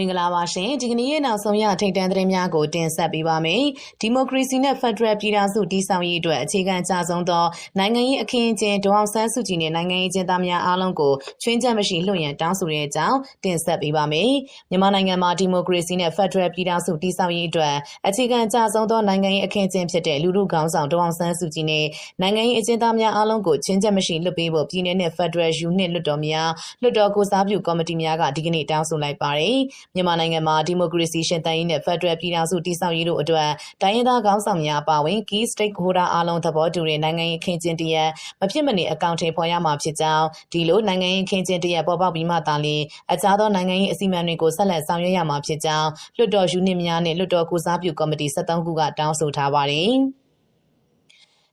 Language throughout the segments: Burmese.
မင်္ဂလာပါရှင်ဒီကနေ့ရဲ့နောက်ဆုံးရထိတ်တန့်သတင်းများကိုတင်ဆက်ပေးပါမယ်ဒီမိုကရေစီနဲ့ဖက်ဒရယ်ပြည်ထောင်စုတည်ဆောက်ရေးအတွက်အခြေခံအကျဆုံးသောနိုင်ငံရေးအခင်းအကျင်းဒေါအောင်ဆန်းစုကြည်နဲ့နိုင်ငံရေးကျင်းသားများအားလုံးကိုချွင်းချက်မရှိလွှင့်ရန်တောင်းဆိုတဲ့အကြောင်းတင်ဆက်ပေးပါမယ်မြန်မာနိုင်ငံမှာဒီမိုကရေစီနဲ့ဖက်ဒရယ်ပြည်ထောင်စုတည်ဆောက်ရေးအတွက်အခြေခံအကျဆုံးသောနိုင်ငံရေးအခင်းအကျင်းဖြစ်တဲ့လူထုခေါင်းဆောင်ဒေါအောင်ဆန်းစုကြည်နဲ့နိုင်ငံရေးအကျဉ်းသားများအားလုံးကိုချွင်းချက်မရှိလွှတ်ပေးဖို့ပြည်내နဲ့ဖက်ဒရယ်ယူနစ်လွှတ်တော်များလွှတ်တော်ကိုစားပြုကော်မတီများကဒီကနေ့တောင်းဆိုလိုက်ပါတယ်မြန်မာနိုင်ငံမှာဒီမိုကရေစီရှင်သန်ရေးနဲ့ဖက်ဒရယ်ပြည်ထောင်စုတည်ဆောက်ရေးတို့အတွက်တိုင်းရင်းသားခေါင်းဆောင်များအပါအဝင် key stakeholder အားလုံးသဘောတူတဲ့နိုင်ငံရေးခင်းကျင်းတရက်မဖြစ်မနေအကောင့်ထဲပေါ်ရမှာဖြစ်ကြောင်းဒီလိုနိုင်ငံရေးခင်းကျင်းတရက်ပေါ်ပေါက်ပြီးမှသာလျှင်အခြားသောနိုင်ငံရေးအစီအမံတွေကိုဆက်လက်ဆောင်ရွက်ရမှာဖြစ်ကြောင်းလွှတ်တော်ယူနစ်များနဲ့လွှတ်တော်ကိုစားပြုကော်မတီ73ခုကတောင်းဆိုထားပါတယ်။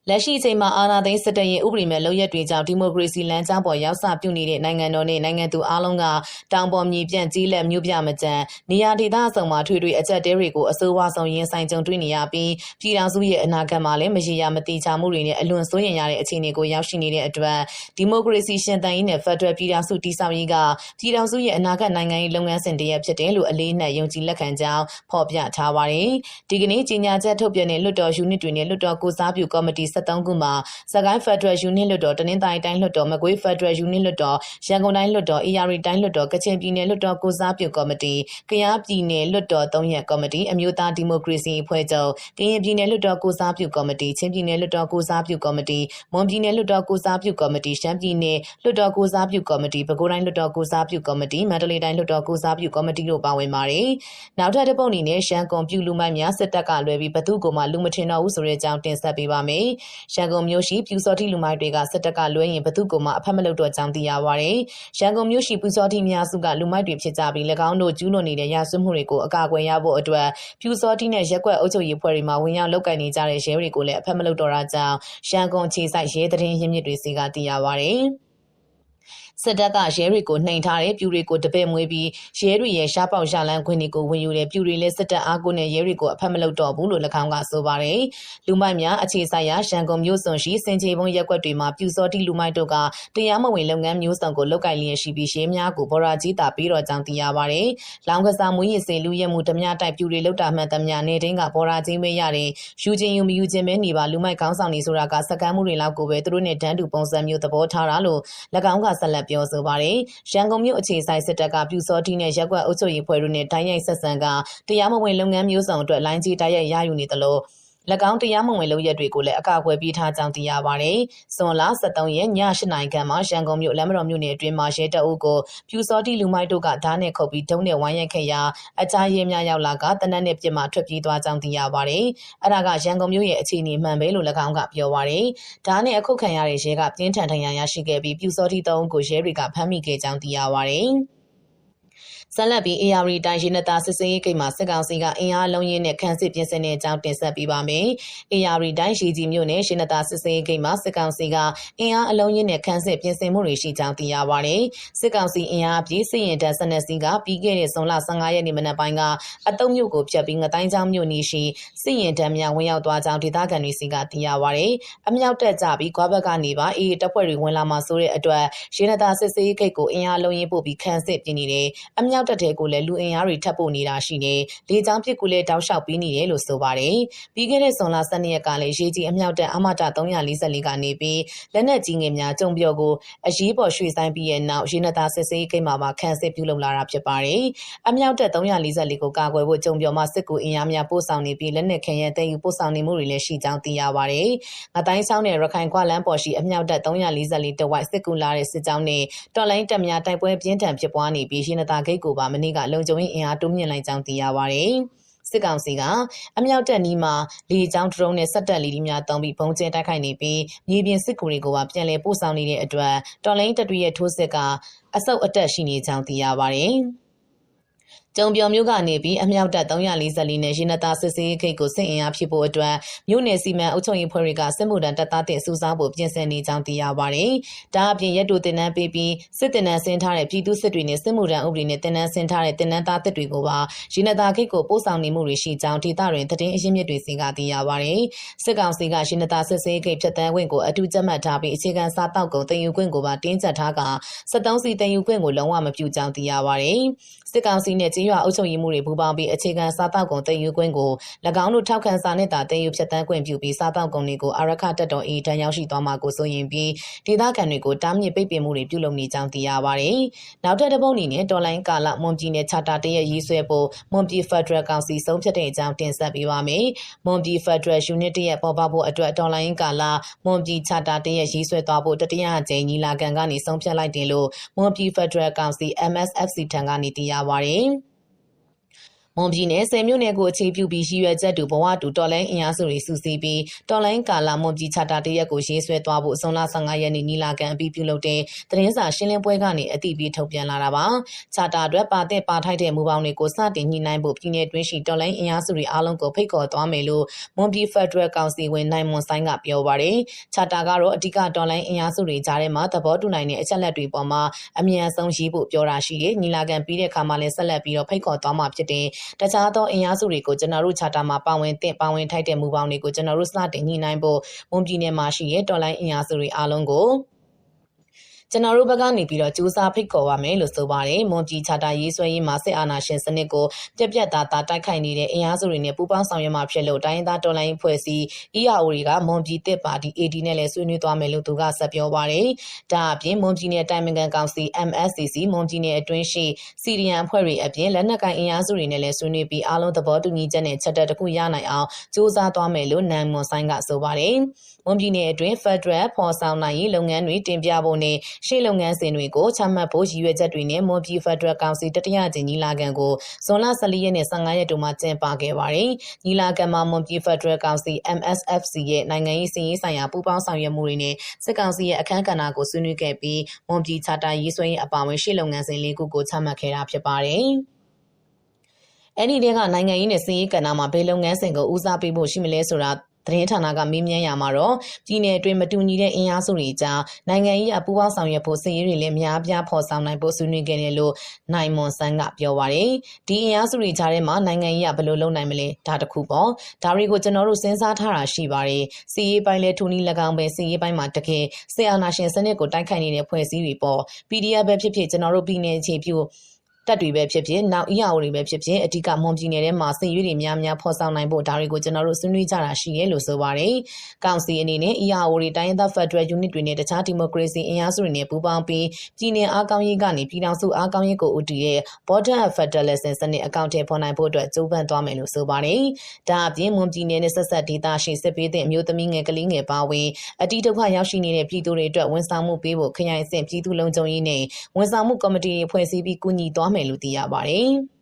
လက်ရှိအချိန်မှာအာဏာသိမ်းစစ်တပ်ရဲ့ဥပဒေမဲ့လုပ်ရက်တွေကြောင့်ဒီမိုကရေစီလမ်းကြောင်းပေါ်ရောက်စပြုနေတဲ့နိုင်ငံတော်နဲ့နိုင်ငံသူအလုံးကတောင်ပေါ်မြေပြန့်ကြီးလက်မြို့ပြမကြံနေရာဒေသအစုံမှာထွေထွေအကြက်တဲတွေကိုအစိုးရဆောင်ရင်ဆိုင်ကြုံတွေ့နေရပြီးပြည်ထောင်စုရဲ့အနာဂတ်မှာလည်းမရေရာမတိချမှုတွေနဲ့အလွန်စိုးရိမ်ရတဲ့အခြေအနေကိုရောက်ရှိနေတဲ့အတွက်ဒီမိုကရေစီရှင်သန်ရေးနဲ့ဖက်ဒရယ်ပြည်ထောင်စုတည်ဆောက်ရေးကပြည်ထောင်စုရဲ့အနာဂတ်နိုင်ငံရေးလုပ်ငန်းစဉ်တရက်ဖြစ်တယ်လို့အလေးနက်ယုံကြည်လက်ခံကြောင်းဖော်ပြထားပါတယ်။ဒီကနေ့ကြီးညာချက်ထုတ်ပြန်တဲ့လွှတ်တော်ယူနစ်တွေနဲ့လွှတ်တော်ကိုစားပြုကော်မတီ73ခုမှာစကိုင်းဖက်ဒရယ်ယူနစ်လွှတ်တော်တနင်္သာရီတိုင်းလွှတ်တော်မကွေးဖက်ဒရယ်ယူနစ်လွှတ်တော်ရန်ကုန်တိုင်းလွှတ်တော်အေရရီတိုင်းလွှတ်တော်ကချင်ပြည်နယ်လွှတ်တော်ကိုစားပြုကော်မတီကယားပြည်နယ်လွှတ်တော်၃ရက်ကော်မတီအမျိုးသားဒီမိုကရေစီအဖွဲ့ချုပ်ကရင်ပြည်နယ်လွှတ်တော်ကိုစားပြုကော်မတီချင်းပြည်နယ်လွှတ်တော်ကိုစားပြုကော်မတီမွန်ပြည်နယ်လွှတ်တော်ကိုစားပြုကော်မတီရှမ်းပြည်နယ်လွှတ်တော်ကိုစားပြုကော်မတီပဲခူးတိုင်းလွှတ်တော်ကိုစားပြုကော်မတီမန္တလေးတိုင်းလွှတ်တော်ကိုစားပြုကော်မတီတို့ပါဝင်ပါတယ်။နောက်ထပ်တစ်ပုတ်အနေနဲ့ရှမ်းကွန်ပြူလူမိုက်များစစ်တပ်ကလွဲပြီးဘသူ့ကိုမှလူမထင်တော့ဘူးဆိုတဲ့အကြောင်းတင်ဆက်ပေးပါမယ်။ရှမ်းကွန်မျိုးရှိပြူစောတိလူမိုက်တွေကစစ်တပ်ကလွဲရင်ဘသူ့ကိုမှအဖက်မလုပ်တော့ကြောင်းသိရပါတယ်။ရန်ကုန်မြို့ရှိပြူစောတိများစုကလူမိုက်တွေဖြစ်ကြပြီး၎င်းတို့ကျူးလွန်နေတဲ့ရာဇဝတ်မှုတွေကိုအကာအကွယ်ရဖို့အတွက်ပြူစောတိနဲ့ရက်ွက်အုပ်ချုပ်ရေးဖွဲ့တွေမှာဝင်ရောက်လုပ်ကိုင်နေကြတဲ့ရဲတွေကိုလည်းအဖက်မလုပ်တော့တာကြောင့်ရန်ကုန်ခြေဆိုင်ရဲတရင်ရင်းမြစ်တွေစီကသိရပါတယ်။ စစ်တပ်ကရဲတွေကိုနှိမ်ထားတဲ့ပြူတွေကိုတပည့်မွေးပြီးရဲတွေရဲ့ရှားပေါက်ရှာလန်းခွင့်တွေကိုဝင်ယူတဲ့ပြူတွေလည်းစစ်တပ်အားကိုနဲ့ရဲတွေကိုအဖက်မလုပ်တော့ဘူးလို့၎င်းကဆိုပါတယ်။လူမိုက်များအခြေဆိုင်ရာရန်ကုန်မြို့စွန်ရှိစင်ချေဘုံရက်ွက်တွေမှာပြူစောတိလူမိုက်တို့ကတရားမဝင်လုပ်ငန်းမျိုးစုံကိုလုပ်ကိုင်လျက်ရှိပြီးရဲများကိုဘော်ရာကြီးတာပြီးတော့ကြောင်းသိရပါတယ်။လောင်ကစားမွေးရစေလူရဲမှုဓမြတိုက်ပြူတွေလောက်တာမှန်သမျှနေတင်းကဘော်ရာကြီးမေးရတယ်။ယူချင်းယူမယူချင်းပဲနေပါလူမိုက်ကောင်းဆောင်နေဆိုတာကစကမ်းမှုတွေလောက်ကိုပဲသူတို့နဲ့တန်းတူပုံစံမျိုးသဘောထားတာလို့၎င်းကဆက်လက်ပြောဆိုပါတယ်။ရန်ကုန်မြို့အခြေဆိုင်စစ်တပ်ကပြူစောတိနဲ့ရက်ကွက်အုပ်ချုပ်ရေးဖွဲ့တို့နဲ့တိုင်းရိုက်ဆက်ဆံကတရားမဝင်လုပ်ငန်းမျိုးစုံအတွက်လိုင်းကြီးတိုက်ရိုက်ရယူနေသလို၎ င်းတရားမဝင်လုပ်ရက်တွေကိုလည်းအကာအကွယ်ပေးထားကြောင်းသိရပါတယ်။ဇွန်လ23ရက်ည8နာရီခန့်မှာရန်ကုန်မြို့လမ်းမတော်မြို့နယ်အတွင်းမှာရဲတပ်အုပ်ကိုပြူစောတိလူမိုက်တို့ကဓာတ်နဲ့ခုတ်ပြီးဒုံးနဲ့ဝိုင်းရိုက်ခဲ့ရာအကြရဲများရောက်လာကတနက်နဲ့ပြစ်မှထွက်ပြေးသွားကြောင်းသိရပါတယ်။အဲဒါကရန်ကုန်မြို့ရဲ့အခြေအနေမှန်ပဲလို့၎င်းကပြောပါတယ်။ဓာတ်နဲ့အခုခံရတဲ့ရဲကပြင်းထန်ထန်ရရရှိခဲ့ပြီးပြူစောတိသုံးကိုရဲတွေကဖမ်းမိခဲ့ကြောင်းသိရပါတယ်။ ဆက်လက်ပြီး AR တိုင်းရင်းသားစစ်စင်ရေးကိတ်မှာစစ်ကောင်စီကအင်အားလုံးရင်းနဲ့ခန်းစစ်ပြင်ဆင်တဲ့အကြောင်းတင်ဆက်ပေးပါမယ်။ AR တိုင်းရှိကြီးမြို့နယ်ရင်းသားစစ်စင်ရေးကိတ်မှာစစ်ကောင်စီကအင်အားအလုံးရင်းနဲ့ခန်းစစ်ပြင်ဆင်မှုတွေရှိကြောင်းသိရပါတယ်။စစ်ကောင်စီအင်အားပြည့်စစ်ရင်တပ်ဆက်နက်စီကပြီးခဲ့တဲ့ဇွန်လ15ရက်နေ့မနက်ပိုင်းကအတုံးမြို့ကိုဖျက်ပြီးငတိုင်းချောင်းမြို့နီရှိစစ်ရင်တပ်များဝင်ရောက်သွားကြောင်းဒေသခံတွေစီကသိရပါတယ်။အမြောက်တက်ကြပြီးခွာဘက်ကနေပါအေးတပ်ဖွဲ့တွေဝင်လာမှဆိုတဲ့အတွက်ရင်းသားစစ်စင်ရေးကိတ်ကိုအင်အားလုံးရင်းပို့ပြီးခန်းစစ်ပြင်နေတယ်။အမြောက်တက်တဲ့ကိုလည်းလူအင်အားတွေထပ်ပို့နေတာရှိနေလေကြောင်းပစ်ကူလည်းတောက်လျှောက်ပြီးနေတယ်လို့ဆိုပါတယ်ပြီးခဲ့တဲ့ဇွန်လ12ရက်ကလည်းရေးကြီးအမြောက်တပ်အမတာ344ကနေပြီးလက်နက်ကြီးငယ်များကြုံပြောကိုအရေးပေါ်ရွှေ့ဆိုင်ပြီးရဲ့နောက်ရင်းနသားစစ်စေးကိတ်မှာပါခန်းစစ်ပြုလုပ်လာတာဖြစ်ပါတယ်အမြောက်တပ်344ကိုကာကွယ်ဖို့ကြုံပြောမှစစ်ကူအင်အားများပို့ဆောင်နေပြီးလက်နက်ခဲယမ်းတင်ယူပို့ဆောင်နေမှုတွေလည်းရှိကြောင်းသိရပါတယ်ငတိုင်းဆောင်တဲ့ရခိုင်ခွာလန်းပေါ်ရှိအမြောက်တပ်344တဝိုက်စစ်ကူလာတဲ့စစ်ကြောင်းနဲ့တော်လိုင်းတပ်များတိုက်ပွဲပြင်းထန်ဖြစ်ပွားနေပြီးရင်းနသားဂိတ်ကိုပါမနေ့ကလုံခြုံရေးအင်အားတိုးမြင့်လိုက်ကြောင်းသိရပါတယ်။စစ်ကောင်စီကအမြောက်တပ်နီးမှာလေကြောင်းဒရုန်းနဲ့စက်တပ်လီဒီများတုံးပြီးပုံကျဲတိုက်ခိုက်နေပြီးမြေပြင်စစ်ကူတွေကိုပါပြန်လည်ပို့ဆောင်နေတဲ့အတွက်တော်လိုင်းတပ်တွေရဲ့ထိုးစစ်ကအဆုတ်အတက်ရှိနေကြောင်းသိရပါတယ်။ ကျုံပြော်မြို့ကနေပြီးအမြောက်တပ်344နဲ့ရင်းနသားစစ်စေးခိတ်ကိုစစ်အင်အားဖြစ်ဖို့အတွက်မြို့နယ်စီမံအုပ်ချုပ်ရေးဖွဲ့တွေကစစ်မှုထမ်းတပ်သားတင်စုဆောင်းဖို့ပြင်ဆင်နေကြောင်းသိရပါတယ်။ဒါအပြင်ရက်တိုတင်နန်းပေးပြီးစစ်တင်နန်းဆင်းထားတဲ့ပြည်သူစစ်တွေနဲ့စစ်မှုထမ်းဥပဒေနဲ့တင်နန်းဆင်းထားတဲ့တင်နန်းသားတစ်တွေကိုပါရင်းနသားခိတ်ကိုပို့ဆောင်နေမှုတွေရှိကြောင်းဒေသတွင်သတင်းအရင်းမြစ်တွေစီကသိရပါတယ်။စစ်ကောင်စီကရင်းနသားစစ်စေးခိတ်ဖြတ်တန်းခွင့်ကိုအထူးကြက်မှတ်ထားပြီးအခြေခံစားတောက်ကုန်တင်ယူခွင့်ကိုပါတင်းကျပ်ထားက73စီတင်ယူခွင့်ကိုလုံးဝမပြုကြောင်းသိရပါတယ်။စစ်ကောင်စီနဲ့ကြေးရွာအုပ်ချုပ်ရေးမှုတွေပူးပေါင်းပြီးအခြေခံစားတောက်ကုန်တည်ယူခွင့်ကို၎င်းတို့ထောက်ခံစာနဲ့သာတည်ယူဖြတ်တန်းခွင့်ပြုပြီးစားတောက်ကုန်တွေကိုအာရခတက်တော်အေးတန်းရောက်ရှိသွားမှာကိုဆိုရင်ပြီးဒေသခံတွေကိုတားမြစ်ပိတ်ပင်မှုတွေပြုလုပ်နေကြောင်းသိရပါတယ်။နောက်ထပ်တစ်ပုတ်အနေနဲ့တော်လိုင်းကာလမွန်ပြည်နယ်ချာတာတရက်ရေးဆွဲဖို့မွန်ပြည်ဖက်ဒရယ်ကောင်စီဆုံးဖြတ်တဲ့အကြောင်းတင်ဆက်ပေးပါမယ်။မွန်ပြည်ဖက်ဒရယ်ယူနစ်တရက်ပေါ်ပေါက်ဖို့အတွက်တော်လိုင်းကာလမွန်ပြည်ချာတာတရက်ရေးဆွဲသွားဖို့တတိယအကြိမ်ညီလာခံကနေဆုံးဖြတ်လိုက်တယ်လို့မွန်ပြည်ဖက်ဒရယ်ကောင်စီ MSFC ထံကနေသိရပါတယ်။ မွန်ပြည်နယ်ဆယ်မြို့နယ်ကိုအခြေပြုပြီးရည်ရွယ်ချက်တူဘဝတူတော်လိုင်းအင်အားစုတွေစုစည်းပြီးတော်လိုင်းကာလာမွန်ပြည်ချတာတရက်ကိုရေးဆွဲသွားဖို့အစုံလ15ရက်နေ့နီလာခံအပြီးပြုလုပ်တဲ့သတင်းစာရှင်းလင်းပွဲကနေအသိပေးထုတ်ပြန်လာတာပါချတာအတွက်ပါတဲ့ပါထိုက်တဲ့မူပေါင်းတွေကိုစတင်ညှိနှိုင်းဖို့ပြည်내တွင်းရှိတော်လိုင်းအင်အားစုတွေအားလုံးကိုဖိတ်ခေါ်သွားမယ်လို့မွန်ပြည်ဖက်ဒရယ်ကောင်စီဝင်နိုင်မွန်ဆိုင်ကပြောပါတယ်ချတာကတော့အဓိကတော်လိုင်းအင်အားစုတွေကြားထဲမှာသဘောတူနိုင်တဲ့အချက်လက်တွေပေါ်မှာအမြန်ဆုံးရေးဖို့ပြောတာရှိတယ်ညီလာခံပြီးတဲ့အခါမှာလည်းဆက်လက်ပြီးတော့ဖိတ်ခေါ်သွားမှာဖြစ်တယ်တခြားသောအင်အားစုတွေကိုကျွန်တော်တို့ချာတာမှာပါဝင်တဲ့ပါဝင်ထိုက်တဲ့မူပေါင်းတွေကိုကျွန်တော်တို့စတင်ညှိနှိုင်းဖို့မွန်ပြည်နယ်မှာရှိတဲ့တော်လိုင်းအင်အားစုတွေအားလုံးကို ကျွန်တော်တို့ဘက်ကနေပြီးတော့စူးစမ်းဖိတ်ခေါ်ပါမယ်လို့ဆိုပါတယ်။မွန်ပြည်ချာတာရေးဆွဲရေးမှာစစ်အာဏာရှင်စနစ်ကိုပြက်ပြက်သားသားတိုက်ခိုက်နေတဲ့အင်အားစုတွေနဲ့ပူးပေါင်းဆောင်ရွက်မှာဖြစ်လို့တိုင်းသားတော်လိုင်းဖွဲ့စည်း EAO တွေကမွန်ပြည်တစ်ပါတီ AD နဲ့လည်းဆွေးနွေးသွားမယ်လို့သူကဆက်ပြောပါတယ်။ဒါအပြင်မွန်ပြည်နယ်တိုင်ပင်ခံကောင်စီ MSCC မွန်ပြည်နယ်အတွင်းရှိစီရီယန်အဖွဲ့တွေအပြင်လက်နက်ကိုင်အင်အားစုတွေနဲ့လည်းဆွေးနွေးပြီးအားလုံးသဘောတူညီချက်နဲ့ချက်တက်တစ်ခုရနိုင်အောင်စူးစမ်းသွားမယ်လို့နန်မွန်ဆိုင်ကဆိုပါတယ်။ မွန်ပြည်နယ်အတွင်း Federal ဖော်ဆောင်နိုင်ရေးလုပ်ငန်းတွေ တင်ပြဖို့နဲ့ ရှေ့လုပ်ငန်းစဉ်တွေကို ချမှတ်ဖို့ ရည်ရွယ်ချက်တွေနဲ့ မွန်ပြည်ဖက်ဒရယ်ကောင်စီ တတိယကြိမ်ညီလာခံကို ဇွန်လ14ရက်နဲ့15ရက်တို့မှာ ကျင်းပခဲ့ပါတယ်။ညီလာခံမှာ မွန်ပြည်ဖက်ဒရယ်ကောင်စီ MSFC ရဲ့ နိုင်ငံရေးစည်ရေးဆိုင်ရာ ပူးပေါင်းဆောင်ရွက်မှုတွေနဲ့ စစ်ကောင်စီရဲ့ အခမ်းကဏ္ဍကို ဆွေးနွေးခဲ့ပြီး မွန်ပြည်ချာတာရေးဆွဲရေးအပါအဝင် ရှေ့လုပ်ငန်းစဉ်လေးခုကို ချမှတ်ခဲ့တာ ဖြစ်ပါတယ်။အဲ့ဒီတဲက နိုင်ငံရေးနဲ့စည်ရေးကဏ္ဍမှာ ဘယ်လုပ်ငန်းစဉ်ကို ဦးစားပေးဖို့ ရှိမလဲဆိုတာ သတင်းဌာနကမေးမြန်းရမှာတော့ပြည်내အတွင်းမတူညီတဲ့အင်အားစုတွေကြားနိုင်ငံရေးအပူးပေါင်းဆောင်ရွက်ဖို့စီးရီးတွေလည်းများပြားဖော်ဆောင်နိုင်ဖို့ဆွေးနွေးခဲ့တယ်လို့နိုင်မွန်ဆန်းကပြောပါရယ်ဒီအင်အားစုတွေကြားထဲမှာနိုင်ငံရေးကဘယ်လိုလုပ်နိုင်မလဲဒါတခုပေါ့ဒါတွေကိုကျွန်တော်တို့စဉ်းစားထားတာရှိပါတယ်စီးရေးပိုင်းလဲထူနီ၎င်းပဲစီးရေးပိုင်းမှာတကယ်ဆီအာနာရှင်စနစ်ကိုတိုက်ခိုက်နေတဲ့ဖွဲ့စည်းတွေပေါ့ PDF ပဲဖြစ်ဖြစ်ကျွန်တော်တို့ပြည်내အခြေပြု တက်တွေပဲဖြစ်ဖြစ်နောက် EAO တွေပဲဖြစ်ဖြစ်အဓိကမွန်ပြည်နယ်ထဲမှာစစ်ရွေးတွေများများဖော်ဆောင်နိုင်ဖို့ဒါတွေကိုကျွန်တော်တို့ဆွေးနွေးကြတာရှိရဲလို့ဆိုပါတယ်။ကောင်စီအနေနဲ့ EAO တွေတိုင်းဒေသ Federal Unit တွေနဲ့တခြားဒီမိုကရေစီအင်အားစုတွေနဲ့ပူးပေါင်းပြီးပြည်내အားကောင်းရေးကနေပြည်ထောင်စုအားကောင်းရေးကိုဦးတည်ရဲ့ Border Federalism စနစ်အကောင့်ထဲပေါ်နိုင်ဖို့အတွက်ကြိုးပမ်းသွားမယ်လို့ဆိုပါတယ်။ဒါအပြင်မွန်ပြည်နယ်နဲ့ဆက်ဆက်ဒေသရှိစစ်ပေးတဲ့အမျိုးသမီးငယ်ကလေးငယ်ပါဝင်အတိဒုက္ခရောက်ရှိနေတဲ့ပြည်သူတွေအတွက်ဝန်ဆောင်မှုပေးဖို့ခရိုင်အဆင့်ပြည်သူလုံခြုံရေးနဲ့ဝန်ဆောင်မှုကော်မတီတွေဖွဲ့စည်းပြီးကူညီသွားမယ်လို့သိရပါတယ်။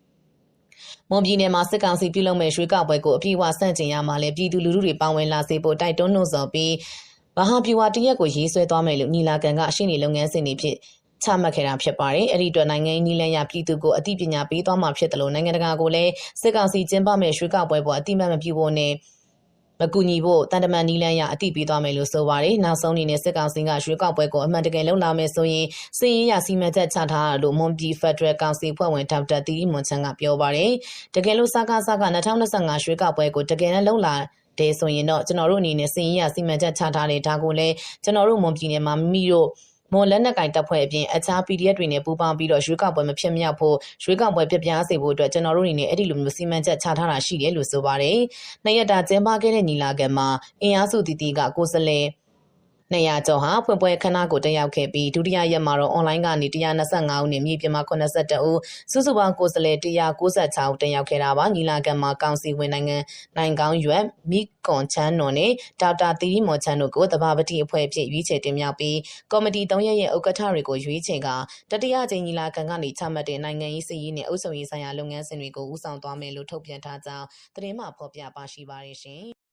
မွန်ပြည်နယ်မှာစစ်ကောင်စီပြုလုပ်မဲ့ရွှေကောက်ပွဲကိုအပြည့်အဝဆန့်ကျင်ရမှာလဲပြည်သူလူထုတွေပါဝင်လာစေဖို့တိုက်တွန်းနှိုးဆော်ပြီးမဟာပြူဟာတရက်ကိုရေးဆွဲသွားမယ်လို့ညီလာခံကအရှိနေလုပ်ငန်းစဉ်တွေဖြစ်ချမှတ်ခဲ့တာဖြစ်ပါတယ်။အဲ့ဒီအတွက်နိုင်ငံရေးနည်းလမ်းရပြည်သူကိုအသိပညာပေးသွားမှာဖြစ်တယ်လို့နိုင်ငံတကာကိုလည်းစစ်ကောင်စီကျင်းပမဲ့ရွှေကောက်ပွဲပေါ်အတိမတ်မပြုဖို့နဲ့ မကူညီဖို့တန်တမန်နီလန်းရအတိပေးသွားမယ်လို့ဆိုပါတယ်။နောက်ဆုံးအနေနဲ့စစ်ကောင်စီကရွေးကောက်ပွဲကိုအမှန်တကယ်လုံလာမယ်ဆိုရင်စီရင်ရစီမံချက်ချထားတာလို့မွန်ပြည်ဖက်ဒရယ်ကောင်စီဖွဲ့ဝင်ဒေါက်တာတီရီမွန်ချန်ကပြောပါတယ်။တကယ်လို့စကားစကား2025ရွေးကောက်ပွဲကိုတကယ်နဲ့လုံလာတယ်ဆိုရင်တော့ကျွန်တော်တို့အနေနဲ့စီရင်ရစီမံချက်ချထားတယ်ဒါကိုလည်းကျွန်တော်တို့မွန်ပြည်နယ်မှာမိမိတို့ မွန်လက်နက်ကင်တပ်ဖွဲ့အပြင်အခြား PDF တွေနဲ့ပူးပေါင်းပြီးတော့ရွေးကောက်ပွဲမဖြစ်မြောက်ဖို့ရွေးကောက်ပွဲပြပြစေဖို့အတွက်ကျွန်တော်တို့အနေနဲ့အဲ့ဒီလိုမျိုးစီမံချက်ချထားတာရှိတယ်လို့ဆိုပါတယ်။နှစ်ရက်တာကျင်းပခဲ့တဲ့ညီလာခံမှာအင်အားစုတီတီကကိုယ်စားလှယ် 200ကျော်ဟာဖွင့်ပွဲခဏကိုတက်ရောက်ခဲ့ပြီးဒုတိယရက်မှာတော့ online ကနေ125ဦးနဲ့မြေပြင်မှာ82ဦးစုစုပေါင်းကိုယ်စားလှယ်196ဦးတက်ရောက်ခဲ့တာပါညီလာခံမှာကောင်စီဝင်နိုင်ငံနိုင်ကောင်းရွက်မိကွန်ချန်းနွန်နဲ့ဒေါက်တာသီရီမော်ချန်းတို့ကိုတဘာပတိအဖွဲ့အဖြစ်ရွေးချယ်တင်မြှောက်ပြီးကော်မတီ3ရက်ရဲ့ဥက္ကဋ္ဌတွေကိုရွေးချယ်ကတတိယကြိမ်ညီလာခံကနေချမှတ်တဲ့နိုင်ငံရေးစည်ရေးနဲ့အုပ်ချုပ်ရေးဆိုင်ရာလုပ်ငန်းစဉ်တွေကိုဦးဆောင်သွားမယ်လို့ထုတ်ပြန်ထားကြောင်းသတင်းမှဖော်ပြပါရှိပါတယ်ရှင်